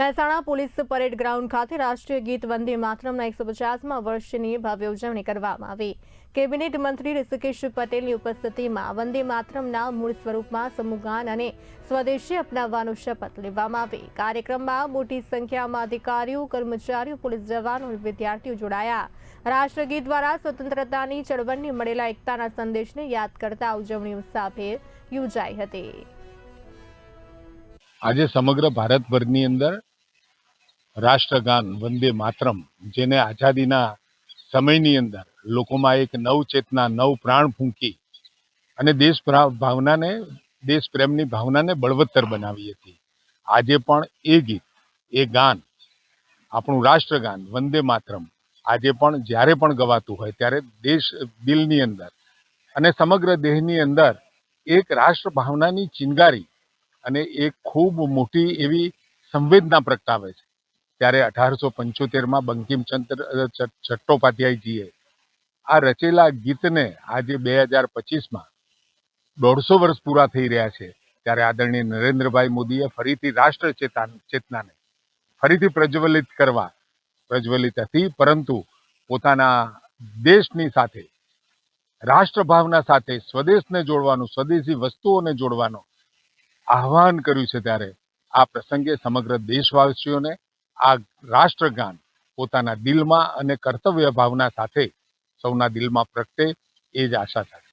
Mehsana police parade ground ખાતે રાષ્ટ્રીય ગીત વંદે માતરમના એકસો પચાસમાં વર્ષની ભવ્ય ઉજવણી કરવામાં આવી. કેબિનેટ મંત્રી ઋષિકેશ પટેલની ઉપસ્થિતિમાં વંદે માતરમના મૂળ સ્વરૂપમાં સમૂહગાન અને સ્વદેશી અપનાવવાનો શપથ લેવામાં આવી. કાર્યક્રમમાં મોટી સંખ્યામાં અધિકારીઓ, કર્મચારીઓ, પોલીસ જવાનો અને વિદ્યાર્થીઓ જોડાયા. રાષ્ટ્રગીત દ્વારા સ્વતંત્રતાની ચળવળને મળેલા એકતાના સંદેશને યાદ કરતા ઉજવણી સાથે યોજાઈ હતી. આજે સમગ્ર ભારતભરની અંદર રાષ્ટ્રગાન વંદે માતરમ, જેને આઝાદીના સમયની અંદર લોકોમાં એક નવ ચેતના નવ પ્રાણ ફૂંકી અને દેશ ભાવનાને, દેશ પ્રેમની ભાવનાને બળવત્તર બનાવી હતી. આજે પણ એ ગીત, એ ગાન, આપણું રાષ્ટ્રગાન વંદે માતરમ આજે પણ જ્યારે પણ ગવાતું હોય ત્યારે દેશ દિલની અંદર અને સમગ્ર દેહની અંદર એક રાષ્ટ્ર ભાવનાની ચિનગારી અને એક ખૂબ મોટી એવી સંવેદના પ્રગટાવે છે. ત્યારે અઢારસો પંચોતેરમાં બંકિમચંદ્ર ચટ્ટોપાધ્યાયજીએ આ રચેલા ગીતને આજે બે હજાર પચીસમાં દોઢસો વર્ષ પૂરા થઈ રહ્યા છે. ત્યારે આદરણીય નરેન્દ્રભાઈ મોદીએ ફરીથી રાષ્ટ્ર ચેતા ચેતનાને ફરીથી પ્રજ્વલિત કરવા, પ્રજ્વલિત હતી, પરંતુ પોતાના દેશની સાથે, રાષ્ટ્રભાવના સાથે, સ્વદેશને જોડવાનું, સ્વદેશી વસ્તુઓને જોડવાનું આહ્વાન કર્યું છે ત્યારે આ પ્રસંગે સમગ્ર દેશવાસીઓને આ રાષ્ટ્રગાન પોતાના દિલમાં અને કર્તવ્ય ભાવના સાથે સૌના દિલમાં પ્રગટે એ જ આશા સાથે.